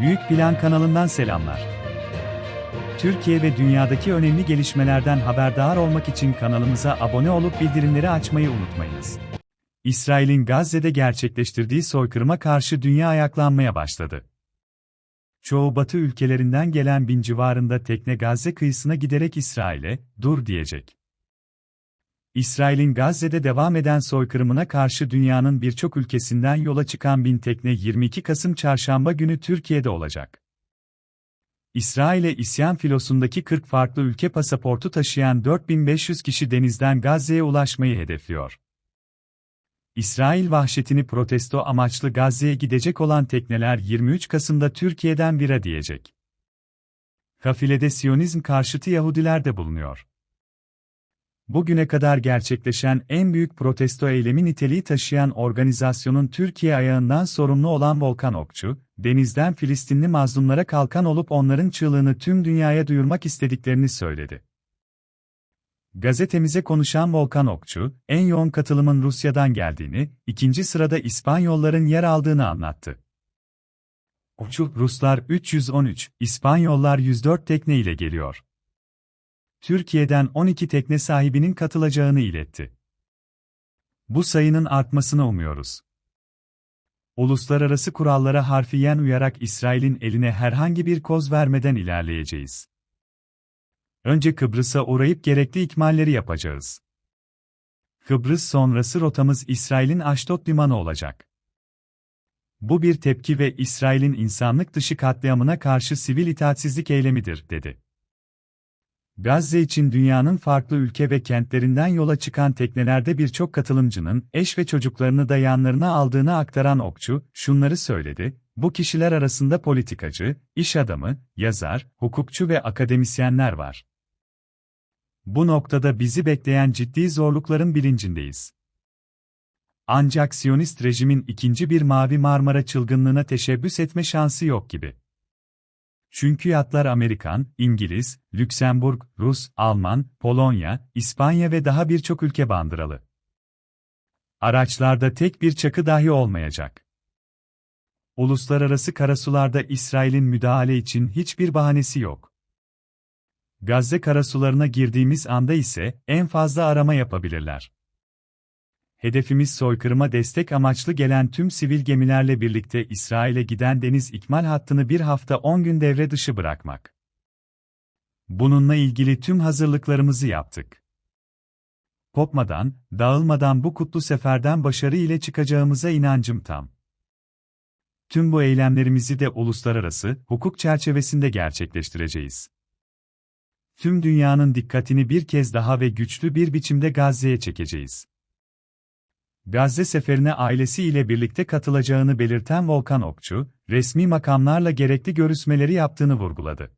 Büyük Plan kanalından selamlar. Türkiye ve dünyadaki önemli gelişmelerden haberdar olmak için kanalımıza abone olup bildirimleri açmayı unutmayınız. İsrail'in Gazze'de gerçekleştirdiği soykırıma karşı dünya ayaklanmaya başladı. Çoğu Batı ülkelerinden gelen bin civarında tekne Gazze kıyısına giderek İsrail'e dur diyecek. İsrail'in Gazze'de devam eden soykırımına karşı dünyanın birçok ülkesinden yola çıkan bin tekne 22 Kasım çarşamba günü Türkiye'de olacak. İsrail'e isyan filosundaki 40 farklı ülke pasaportu taşıyan 4500 kişi denizden Gazze'ye ulaşmayı hedefliyor. İsrail vahşetini protesto amaçlı Gazze'ye gidecek olan tekneler 23 Kasım'da Türkiye'den vira diyecek. Kafilede Siyonizm karşıtı Yahudiler de bulunuyor. Bugüne kadar gerçekleşen en büyük protesto eylemi niteliği taşıyan organizasyonun Türkiye ayağından sorumlu olan Volkan Okçu, denizden Filistinli mazlumlara kalkan olup onların çığlığını tüm dünyaya duyurmak istediklerini söyledi. Gazetemize konuşan Volkan Okçu, en yoğun katılımın Rusya'dan geldiğini, ikinci sırada İspanyolların yer aldığını anlattı. Okçu, Ruslar 313, İspanyollar 104 tekne ile geliyor. Türkiye'den 12 tekne sahibinin katılacağını iletti. Bu sayının artmasını umuyoruz. Uluslararası kurallara harfiyen uyarak İsrail'in eline herhangi bir koz vermeden ilerleyeceğiz. Önce Kıbrıs'a uğrayıp gerekli ikmalleri yapacağız. Kıbrıs sonrası rotamız İsrail'in Aşdod limanı olacak. Bu bir tepki ve İsrail'in insanlık dışı katliamına karşı sivil itaatsizlik eylemidir, dedi. Gazze için dünyanın farklı ülke ve kentlerinden yola çıkan teknelerde birçok katılımcının eş ve çocuklarını da yanlarına aldığını aktaran Okçu, şunları söyledi, bu kişiler arasında politikacı, iş adamı, yazar, hukukçu ve akademisyenler var. Bu noktada bizi bekleyen ciddi zorlukların bilincindeyiz. Ancak Siyonist rejimin ikinci bir Mavi Marmara çılgınlığına teşebbüs etme şansı yok gibi. Çünkü yatlar Amerikan, İngiliz, Lüksemburg, Rus, Alman, Polonya, İspanya ve daha birçok ülke bandıralı. Araçlarda tek bir çakı dahi olmayacak. Uluslararası karasularda İsrail'in müdahale için hiçbir bahanesi yok. Gazze karasularına girdiğimiz anda ise en fazla arama yapabilirler. Hedefimiz soykırıma destek amaçlı gelen tüm sivil gemilerle birlikte İsrail'e giden deniz ikmal hattını bir hafta 10 gün devre dışı bırakmak. Bununla ilgili tüm hazırlıklarımızı yaptık. Kopmadan, dağılmadan bu kutlu seferden başarı ile çıkacağımıza inancım tam. Tüm bu eylemlerimizi de uluslararası hukuk çerçevesinde gerçekleştireceğiz. Tüm dünyanın dikkatini bir kez daha ve güçlü bir biçimde Gazze'ye çekeceğiz. Gazze seferine ailesiyle birlikte katılacağını belirten Volkan Okçu, resmi makamlarla gerekli görüşmeleri yaptığını vurguladı.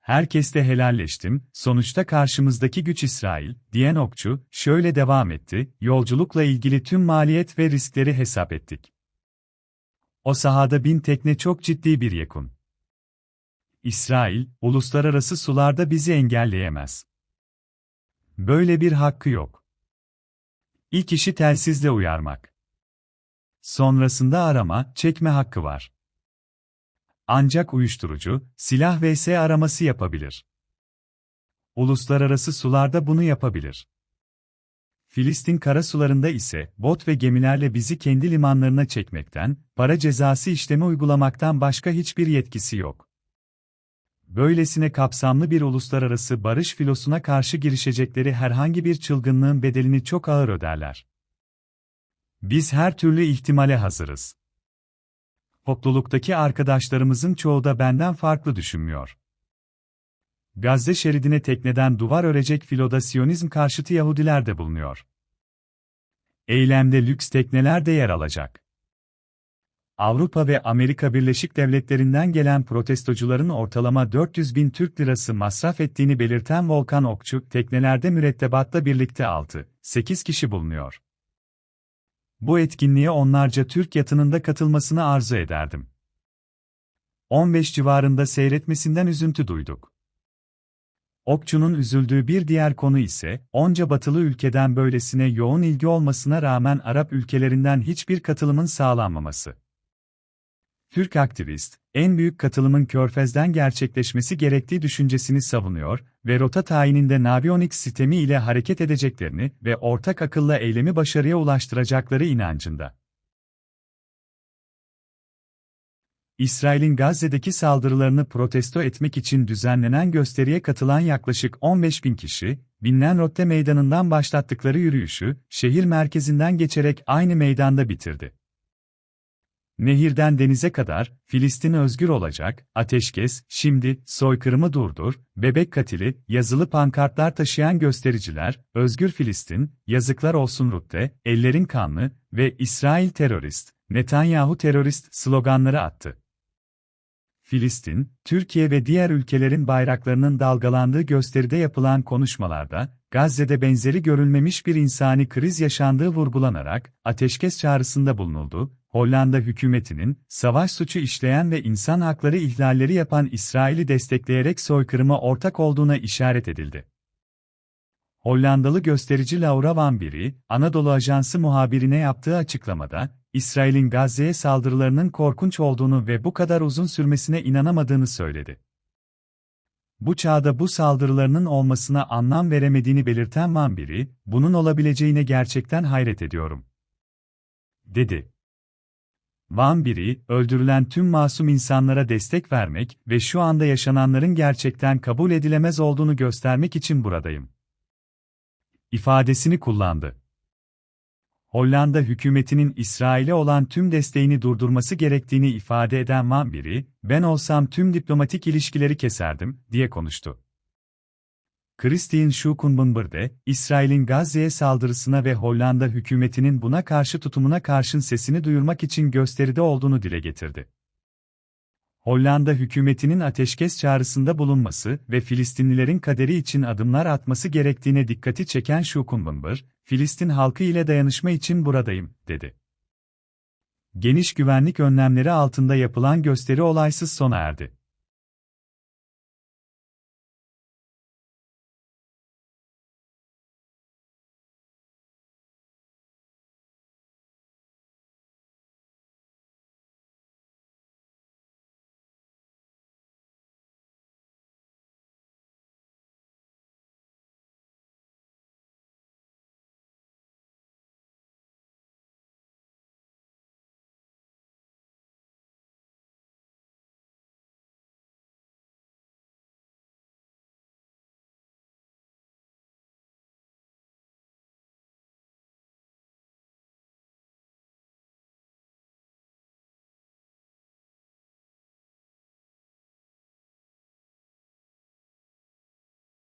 Herkesle helalleştim, sonuçta karşımızdaki güç İsrail, diyen Okçu, şöyle devam etti, yolculukla ilgili tüm maliyet ve riskleri hesap ettik. O sahada bin tekne çok ciddi bir yekun. İsrail, uluslararası sularda bizi engelleyemez. Böyle bir hakkı yok. İlk işi telsizle uyarmak. Sonrasında arama, çekme hakkı var. Ancak uyuşturucu, silah vs araması yapabilir. Uluslararası sularda bunu yapabilir. Filistin karasularında ise bot ve gemilerle bizi kendi limanlarına çekmekten, para cezası işlemi uygulamaktan başka hiçbir yetkisi yok. Böylesine kapsamlı bir uluslararası barış filosuna karşı girişecekleri herhangi bir çılgınlığın bedelini çok ağır öderler. Biz her türlü ihtimale hazırız. Topluluktaki arkadaşlarımızın çoğu da benden farklı düşünmüyor. Gazze şeridine tekneden duvar örecek filoda Siyonizm karşıtı Yahudiler de bulunuyor. Eylemde lüks tekneler de yer alacak. Avrupa ve Amerika Birleşik Devletleri'nden gelen protestocuların ortalama 400 bin Türk lirası masraf ettiğini belirten Volkan Okçu, teknelerde mürettebatla birlikte 6-8 kişi bulunuyor. Bu etkinliğe onlarca Türk yatının da katılmasını arzu ederdim. 15 civarında seyretmesinden üzüntü duyduk. Okçu'nun üzüldüğü bir diğer konu ise, onca batılı ülkeden böylesine yoğun ilgi olmasına rağmen Arap ülkelerinden hiçbir katılımın sağlanmaması. Türk aktivist, en büyük katılımın Körfez'den gerçekleşmesi gerektiği düşüncesini savunuyor ve rota tayininde Navionics sistemi ile hareket edeceklerini ve ortak akılla eylemi başarıya ulaştıracakları inancında. İsrail'in Gazze'deki saldırılarını protesto etmek için düzenlenen gösteriye katılan yaklaşık 15 bin kişi, Binlen Rotte Meydanı'ndan başlattıkları yürüyüşü, şehir merkezinden geçerek aynı meydanda bitirdi. Nehirden denize kadar, Filistin özgür olacak, ateşkes, şimdi, soykırımı durdur, bebek katili, yazılı pankartlar taşıyan göstericiler, özgür Filistin, yazıklar olsun Rutte, ellerin kanlı ve İsrail terörist, Netanyahu terörist sloganları attı. Filistin, Türkiye ve diğer ülkelerin bayraklarının dalgalandığı gösteride yapılan konuşmalarda, Gazze'de benzeri görülmemiş bir insani kriz yaşandığı vurgulanarak, ateşkes çağrısında bulunuldu, Hollanda hükümetinin, savaş suçu işleyen ve insan hakları ihlalleri yapan İsrail'i destekleyerek soykırıma ortak olduğuna işaret edildi. Hollandalı gösterici Laura Van Biri, Anadolu Ajansı muhabirine yaptığı açıklamada, İsrail'in Gazze'ye saldırılarının korkunç olduğunu ve bu kadar uzun sürmesine inanamadığını söyledi. Bu çağda bu saldırılarının olmasına anlam veremediğini belirten Van Biri, bunun olabileceğine gerçekten hayret ediyorum. dedi. Van biri, öldürülen tüm masum insanlara destek vermek ve şu anda yaşananların gerçekten kabul edilemez olduğunu göstermek için buradayım. ifadesini kullandı. Hollanda hükümetinin İsrail'e olan tüm desteğini durdurması gerektiğini ifade eden Van biri, ben olsam tüm diplomatik ilişkileri keserdim, diye konuştu. Christine Schukenbunber İsrail'in Gazze'ye saldırısına ve Hollanda hükümetinin buna karşı tutumuna karşın sesini duyurmak için gösteride olduğunu dile getirdi. Hollanda hükümetinin ateşkes çağrısında bulunması ve Filistinlilerin kaderi için adımlar atması gerektiğine dikkati çeken Schukenbunber, Filistin halkı ile dayanışma için buradayım, dedi. Geniş güvenlik önlemleri altında yapılan gösteri olaysız sona erdi.